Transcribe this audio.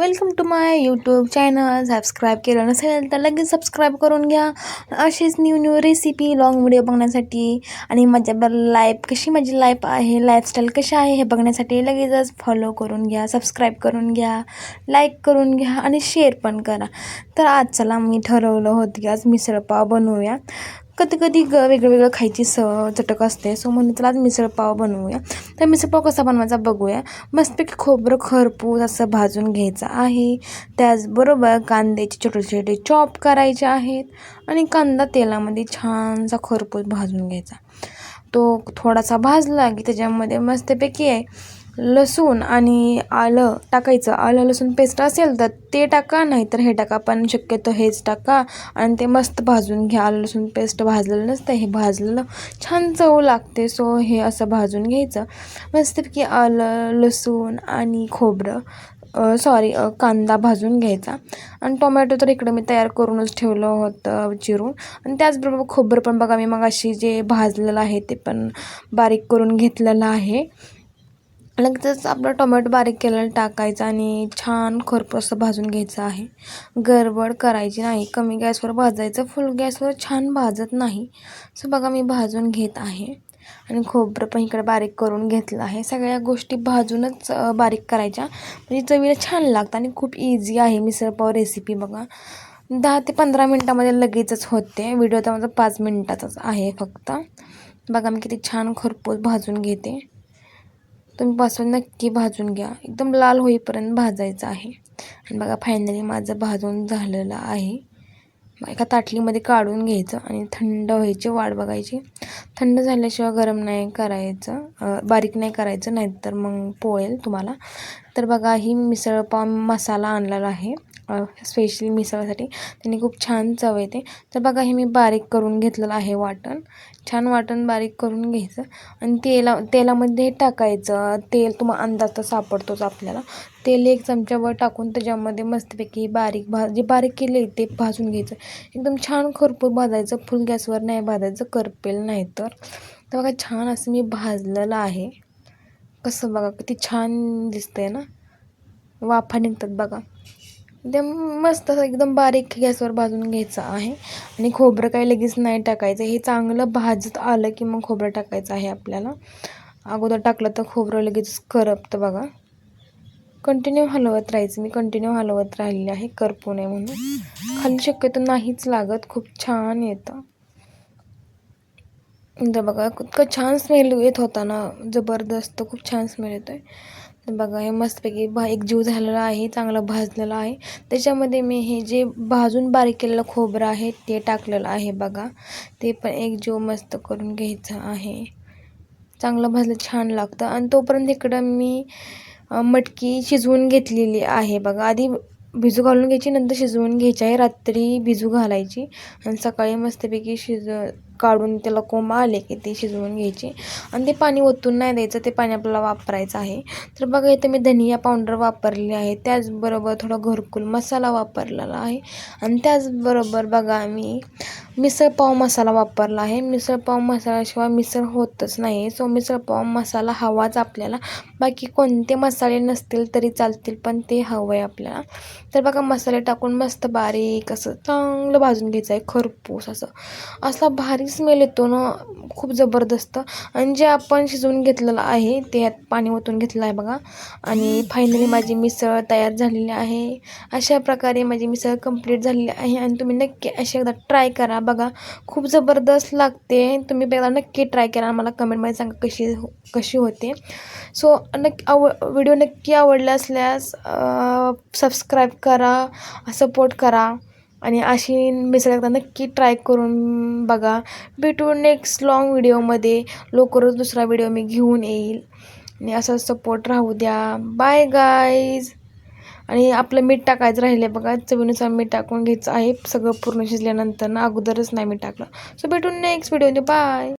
Welcome to my YouTube channel. Subscribe केलं नसेल तर लगेच सबस्क्राईब करून घ्या. अशीच new new recipe long video बघण्यासाठी आणि माझ्या लाईफ कशी माझी लाईफ आहे लाईफस्टाईल कशी आहे हे बघण्यासाठी लगेचच फॉलो करून घ्या सबस्क्राईब करून घ्या लाईक करून घ्या आणि शेअर पण करा. तर आज चला मी ठरवलं होतं की आज मिसळपाव बनवूया. कधी कधी ग वेगळं वेगळं खायची स चटक असते. सो म्हणून चला आज मिसळपाव बनवूया. तर मिसळपाव कसा बनवायचा बघूया. मस्तपैकी खोबरं खरपूस असं भाजून घ्यायचं आहे. त्याचबरोबर कांद्याचे छोटे छोटे चॉप करायचे आहेत. आणि कांदा तेलामध्ये छानसा खरपूस भाजून घ्यायचा. तो थोडासा भाजला की त्याच्यामध्ये मस्तपैकी आहे. लसूण आणि आलं टाकायचं. आलं लसूण पेस्ट असेल तर ते टाका नाहीतर हे टाका. पण शक्यतो हेच टाका आणि ते मस्त भाजून घ्या. आलं लसूण पेस्ट भाजलेलं नसतं हे भाजलेलं छान चव लागते. सो हे असं भाजून घ्यायचं. मस्तपैकी आलं लसूण आणि खोबरं सॉरी कांदा भाजून घ्यायचा. आणि टोमॅटो तर इकडं मी तयार करूनच ठेवलं होतं चिरून. आणि त्याचबरोबर खोबरं पण बघा मी मग अशी जे भाजलेलं आहे ते पण बारीक करून घेतलेलं आहे. लगेचच आपलं टोमॅटो बारीक केलेला टाकायचं आणि छान खरपूस असं भाजून घ्यायचं आहे. गडबड करायची नाही. कमी गॅसवर भाजायचं. फुल गॅसवर छान भाजत नाही. सो बघा मी भाजून घेत आहे. आणि खोबरं पण इकडे बारीक करून घेतलं आहे. सगळ्या गोष्टी भाजूनच बारीक करायच्या. म्हणजे चवीला छान लागतं आणि खूप इझी आहे मिसळपाव रेसिपी बघा. दहा ते पंधरा मिनटामध्ये लगेचच होते. व्हिडिओ तर माझा पाच मिनटाचाच आहे फक्त. बघा मी किती छान खरपूस भाजून घेते. तुम्ही पासून नक्की भाजून घ्या. एकदम लाल होईपर्यंत भाजायचं आहे. आणि बघा फायनली माझं भाजून झालेलं आहे. एका ताटलीमध्ये काढून घ्यायचं आणि थंड व्हायची वाट बघायची. थंड झाल्याशिवाय गरम नाही करायचं बारीक नाही करायचं नाहीतर मग पोळेल तुम्हाला. तर बघा ही मिसळपाव मसाला आणलेला आहे. स्पेशली मिसळसाठी. त्यांनी खूप छान चव येते. तर बघा हे मी बारीक करून घेतलेलं आहे वाटण. छान वाटण बारीक करून घ्यायचं आणि तेला तेलामध्ये टाकायचं. तेल तुम्हाला अंदाज तर सापडतोच आपल्याला. तेल एक चमच्यावर टाकून त्याच्यामध्ये मस्तपैकी बारीक भा जे बारीक केले ते भाजून घ्यायचं. एकदम छान खरपूर भाजायचं. फुल गॅसवर नाही भाजायचं. करपेल नाही तर बघा छान असं मी भाजलेलं आहे. कसं बघा किती छान दिसतंय ना? वाफा निघतात बघा. एकदम मस्त असं एकदम बारीक गॅसवर भाजून घ्यायचं आहे. आणि खोबरं काही लगेच नाही टाकायचं. हे चांगलं भाजत आलं की मग खोबरं टाकायचं आहे आपल्याला. अगोदर टाकलं तर खोबरं लगेच करपतं बघा. कंटिन्यू हलवत राहायचं. मी कंटिन्यू हलवत राहिलेली आहे. करपू नये म्हणून. खाली शक्यतो नाहीच लागत. खूप छान येतं. बघा इतकं छान स्मेल येत होता ना. जबरदस्त खूप छान स्मेल येतो आहे बघा हे मस्तपैकी भा एक जीव झालेला आहे चांगलं भाजलेला आहे. त्याच्यामध्ये मी हे जे भाजून बारीक केलेलं खोबरं आहे ते टाकलेलं आहे बघा. ते पण एक जीव मस्त करून घ्यायचा आहे. चांगलं भाजलं छान लागतं. आणि तोपर्यंत इकडं मी मटकी शिजवून घेतलेली आहे बघा. आधी भिजू घालून घ्यायची नंतर शिजवून घ्यायची आहे. रात्री भिजू घालायची. आणि सकाळी मस्तपैकी शिज काढून त्याला कोंब आले की ते शिजवून घ्यायचे. आणि ते पाणी ओतून नाही द्यायचं ते पाणी आपल्याला वापरायचं आहे. तर बघा इथं मी धनिया पावडर वापरले आहे. त्याचबरोबर थोडा घरकुल मसाला वापरलेला आहे. आणि त्याचबरोबर बघा मी मिसळपाव मसाला वापरला आहे. मिसळपाव मसाल्याशिवाय मिसळ होतच नाही. सो मिसळपाव मसाला हवाच आपल्याला. बाकी कोणते मसाले नसतील तरी चालतील पण ते हवं आहे आपल्याला. तर बघा मसाले टाकून मस्त बारीक असं चांगलं भाजून घ्यायचं आहे. खरपूस असं. असला भारी स्मेल येतो ना खूप जबरदस्त. आणि जे आपण शिजवून घेतलेलं आहे ते यात पाणी ओतून घेतलं आहे बघा. आणि फायनली माझी मिसळ तयार झालेली आहे. अशा प्रकारे माझी मिसळ कंप्लीट झालेली आहे आणि तुम्ही नक्की अशी एकदा ट्राय करा बघा. खूप जबरदस्त लागते. तुम्ही एकदा नक्की ट्राय करा मला कमेंटमध्ये सांगा कशी हो, कशी होते. सो नक्की आव व्हिडिओ नक्की आवडला असल्यास सबस्क्राईब करा सपोर्ट करा. आणि अशी मिसळ एकदा नक्की ट्राय करून बघा. भेटू नेक्स्ट लॉंग व्हिडिओमध्ये लवकरच दुसरा व्हिडिओ मी घेऊन येईल. आणि असं सपोर्ट राहू द्या. बाय गाईज आणि आपलं मीठ टाकायचं राहिलं आहे बघा. चवीनुसार मीठ टाकून घ्यायचं आहे. सगळं पूर्ण शिजल्यानंतर ना अगोदरच नाही मीठ टाकलं. सो भेटून नेक्स्ट व्हिडिओ बाय